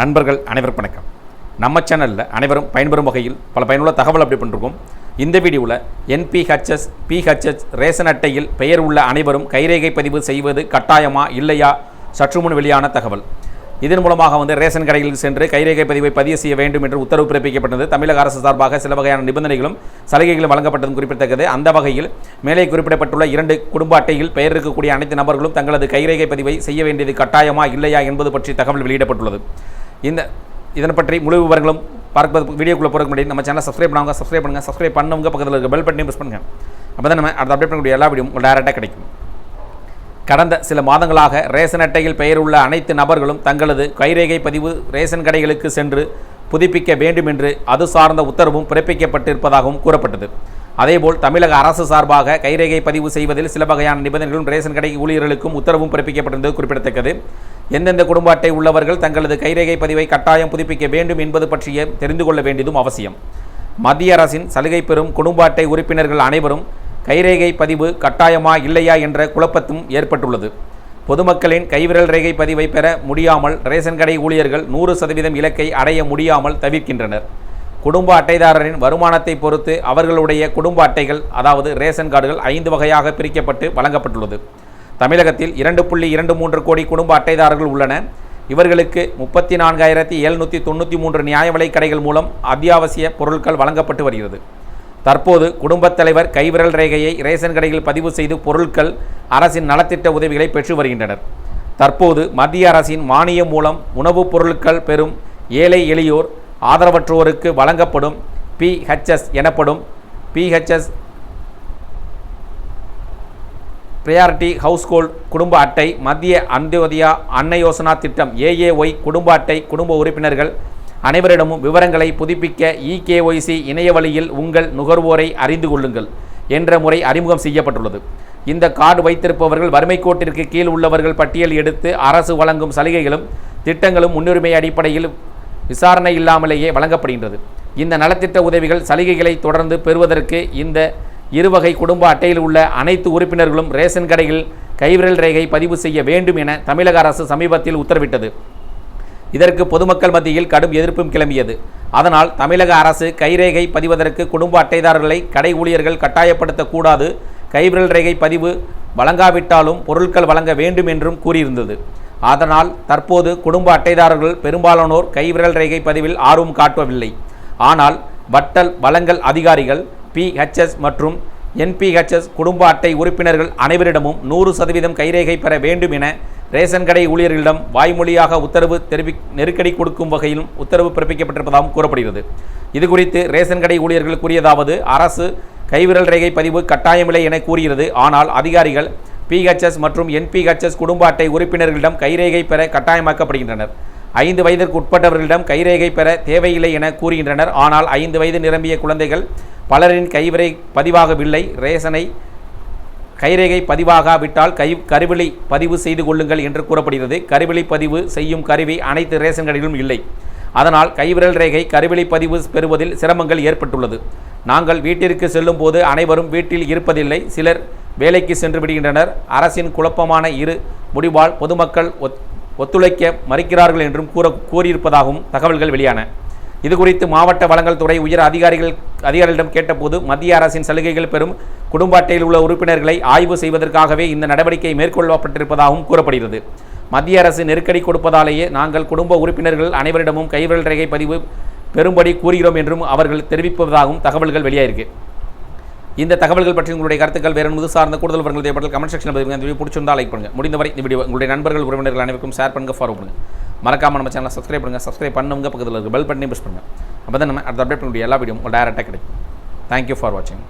நண்பர்கள் அனைவருக்கும் வணக்கம். நம்ம சேனலில் அனைவரும் பயன்பெறும் வகையில் பல பயனுள்ள தகவல் அப்படி பண்ணிருக்கோம். இந்த வீடியோவில் என்பிஹெச்எஸ் பிஹெச்எஸ் ரேஷன் அட்டையில் பெயர் உள்ள அனைவரும் கைரேகை பதிவு செய்வது கட்டாயமா இல்லையா? சற்று முன் வெளியான தகவல். இதன் மூலமாக வந்து ரேஷன் கடையில் சென்று கைரேகை பதிவை பதிவு செய்ய வேண்டும் என்று உத்தரவு பிறப்பிக்கப்பட்டது. தமிழக அரசு சார்பாக சில வகையான நிபந்தனைகளும் சலுகைகளும் வழங்கப்பட்டதும் குறிப்பிடத்தக்கது. அந்த வகையில் மேலே குறிப்பிடப்பட்டுள்ள இரண்டு குடும்ப அட்டையில் பெயர் இருக்கக்கூடிய அனைத்து நபர்களும் தங்களது கைரேகை பதிவை செய்ய வேண்டியது கட்டாயமா இல்லையா என்பது பற்றி தகவல் வெளியிடப்பட்டுள்ளது. இந்த இதனை பற்றி முழு விவரங்களும் பார்ப்பது வீடியோக்குள்ளே போகிறதுக்கு முன்னாடி நம்ம சேனலை சப்ஸ்கிரைப் பண்ணுவாங்க சப்ஸ்கிரைப் பண்ணுங்கள் சப்ஸ்கிரைப் பண்ணவங்க பக்கத்தில் இருக்க பெல் பட்டனையும் ப்ரெஸ் பண்ணுங்கள் அப்போ தான் நம்ம அடுத்த அப்டேட் பண்ணக்கூடிய எல்லா வீடியோ உங்களுக்கு டேரெக்டாக கிடைக்கும். கடந்த சில மாதங்களாக ரேஷன் அட்டையில் பெயர் உள்ள அனைத்து நபர்களும் தங்களது கைரேகை பதிவு ரேஷன் கடைகளுக்கு சென்று புதுப்பிக்க வேண்டும் என்று அது சார்ந்த உத்தரவும் பிறப்பிக்கப்பட்டிருப்பதாகவும் கூறப்பட்டது. அதேபோல் தமிழக அரசு சார்பாக கைரேகை பதிவு செய்வதில் சில வகையான நிபந்தனைகளும் ரேஷன் கடை ஊழியர்களுக்கும் உத்தரவும் பிறப்பிக்கப்பட்டிருந்தது குறிப்பிடத்தக்கது. எந்தெந்த குடும்ப அட்டை உள்ளவர்கள் தங்களது கைரேகை பதிவை கட்டாயம் புதுப்பிக்க வேண்டும் என்பது பற்றிய தெரிந்து கொள்ள வேண்டியதும் அவசியம். மத்திய அரசின் சலுகை பெறும் குடும்ப அட்டை உறுப்பினர்கள் அனைவரும் கைரேகை பதிவு கட்டாயமா இல்லையா என்ற குழப்பத்தும் ஏற்பட்டுள்ளது. பொதுமக்களின் கைவிரல் ரேகை பதிவை பெற முடியாமல் ரேஷன் கடை ஊழியர்கள் நூறு சதவீதம் இலக்கை அடைய முடியாமல் தவிர்க்கின்றனர். குடும்ப அட்டைதாரரின் வருமானத்தை பொறுத்து அவர்களுடைய குடும்ப அட்டைகள் அதாவது ரேஷன் கார்டுகள் ஐந்து வகையாக பிரிக்கப்பட்டு வழங்கப்பட்டுள்ளது. தமிழகத்தில் இரண்டு புள்ளி இரண்டு மூன்று கோடி குடும்ப அட்டைதாரர்கள் உள்ளன. இவர்களுக்கு முப்பத்தி நான்காயிரத்தி எழுநூற்றி தொண்ணூற்றி மூன்று நியாய விலைக் கடைகள் மூலம் அத்தியாவசிய பொருட்கள் வழங்கப்பட்டு வருகிறது. தற்போது குடும்பத் தலைவர் கைவிரல் ரேகையை ரேஷன் கடையில் பதிவு செய்து பொருட்கள் அரசின் நலத்திட்ட உதவிகளை பெற்று வருகின்றனர். தற்போது மத்திய அரசின் மானியம் மூலம் உணவுப் பொருட்கள் பெறும் ஏழை எளியோர் ஆதரவற்றோருக்கு வழங்கப்படும் பிஹெச்எஸ் எனப்படும் பிஹெச்எஸ் ப்ரையாரிட்டி ஹவுஸ்ஹோல்ட் குடும்ப அட்டை மத்திய அந்தியோதயா அன்ன யோசனா திட்டம் ஏஏஒய் குடும்ப அட்டை குடும்ப உறுப்பினர்கள் அனைவரிடமும் விவரங்களை புதுப்பிக்க இகேஒய்சி இணைய வழியில் உங்கள் நுகர்வோரை அறிந்து கொள்ளுங்கள் என்ற முறை அறிமுகம் செய்யப்பட்டுள்ளது. இந்த கார்டு வைத்திருப்பவர்கள் வறுமை கோட்டிற்கு கீழ் உள்ளவர்கள் பட்டியல் எடுத்து அரசு வழங்கும் சலுகைகளும் திட்டங்களும் முன்னுரிமை அடிப்படையில் விசாரணை இல்லாமலேயே வழங்கப்படுகின்றது. இந்த நலத்திட்ட உதவிகள் சலுகைகளை தொடர்ந்து பெறுவதற்கு இந்த இருவகை குடும்ப அட்டையில் உள்ள அனைத்து உறுப்பினர்களும் ரேஷன் கடையில் கைவிரல் ரேகை பதிவு செய்ய வேண்டும் என தமிழக அரசு சமீபத்தில் உத்தரவிட்டது. இதற்கு பொதுமக்கள் மத்தியில் கடும் எதிர்ப்பும் கிளம்பியது. அதனால் தமிழக அரசு கைரேகை பதிவதற்கு குடும்ப அட்டைதாரர்களை கடை ஊழியர்கள் கட்டாயப்படுத்தக்கூடாது. கைவிரல் ரேகை பதிவு வழங்காவிட்டாலும் பொருட்கள் வழங்க வேண்டும் என்றும் கூறியிருந்தது. அதனால் தற்போது குடும்ப அட்டைதாரர்கள் பெரும்பாலானோர் கைவிரல் ரேகை பதிவில் ஆர்வம் காட்டவில்லை. ஆனால் வட்டல் வழங்கல் அதிகாரிகள் பிஹெச்எஸ் மற்றும் என்பிஹெச்எஸ் குடும்ப அட்டை உறுப்பினர்கள் அனைவரிடமும் நூறு சதவீதம் கைரேகை பெற வேண்டும் என ரேஷன் கடை ஊழியர்களிடம் வாய்மொழியாக உத்தரவு தெரிவி நெருக்கடி கொடுக்கும் வகையிலும் உத்தரவு பிறப்பிக்கப்பட்டிருப்பதாகவும் கூறப்படுகிறது. இதுகுறித்து ரேஷன் கடை ஊழியர்கள் கூறியதாவது அரசு கைவிரல் ரேகை பதிவு கட்டாயமில்லை என கூறுகிறது ஆனால் அதிகாரிகள் பிஹெச்எஸ் மற்றும் என்பிஹெச்எஸ் குடும்ப அட்டை உறுப்பினர்களிடம் கைரேகை பெற கட்டாயமாக்கப்படுகின்றனர். ஐந்து வயதிற்கு உட்பட்டவர்களிடம் கைரேகை பெற தேவையில்லை என கூறுகின்றனர். ஆனால் ஐந்து வயது நிரம்பிய குழந்தைகள் பலரின் கைவிரை பதிவாகவில்லை. ரேஷனை கைரேகை பதிவாகாவிட்டால் கை கருவிழி பதிவு செய்து கொள்ளுங்கள் என்று கூறப்படுகிறது. கருவிழி பதிவு செய்யும் கருவி அனைத்து ரேஷன் இல்லை. அதனால் கைவிரல் ரேகை கருவிழி பதிவு பெறுவதில் சிரமங்கள் ஏற்பட்டுள்ளது. நாங்கள் வீட்டிற்கு செல்லும் போது அனைவரும் வீட்டில் இருப்பதில்லை. சிலர் வேலைக்கு சென்று விடுகின்றனர். அரசின் குழப்பமான இரு முடிவால் பொதுமக்கள் ஒத் ஒத்துழைக்க மறுக்கிறார்கள் என்றும் கூற கூறியிருப்பதாகவும் தகவல்கள் வெளியான. இதுகுறித்து மாவட்ட வளங்கள் துறை உயர் அதிகாரிகள் அதிகாரிகளிடம் கேட்டபோது மத்திய அரசின் சலுகைகள் பெறும் குடும்ப அட்டையில் உள்ள உறுப்பினர்களை ஆய்வு செய்வதற்காகவே இந்த நடவடிக்கை மேற்கொள்ளப்பட்டிருப்பதாகவும் கூறப்படுகிறது. மத்திய அரசு நெருக்கடி கொடுப்பதாலேயே நாங்கள் குடும்ப உறுப்பினர்கள் அனைவரிடமும் கைவிரல் ரேகை பதிவு பெறும்படி கூறுகிறோம் என்றும் அவர்கள் தெரிவிப்பதாகவும் தகவல்கள் வெளியாயிருக்கு. இந்த தகவல்கள் பற்றி உங்களுடைய கருத்துக்கள் வேறு என்பது சார்ந்த கூடுதல் விவரங்கள் தேவைப்பட்டால் கமெண்ட் செக்ஷனில் பதிவு இந்த வீடியோ பிடிச்சிருந்தால் லைக் பண்ணுங்கள் முடிந்தவரை இந்த வீடியோ உங்களுடைய நண்பர்கள் உறவினர்கள் அனைவருக்கும் ஷேர் பண்ணுங்கள் ஃபாலோ பண்ணுங்கள் மறக்காமல் நம்ம சேனலை சப்ஸ்கிரைப் பண்ணுங்கள் சப்ஸ்கிரைப் பண்ணுங்க பக்கத்தில் இருக்க பெல் பட்டனையும் ப்ரெஸ் பண்ணுங்கள் அப்போ தான் நம்ம அடுத்த அப்டேட் பண்ணக்கூடிய எல்லா வீடியோ உங்களுக்கு டேரெக்டாக கிடைக்கும் தேங்க்யூ ஃபார் வாட்சிங்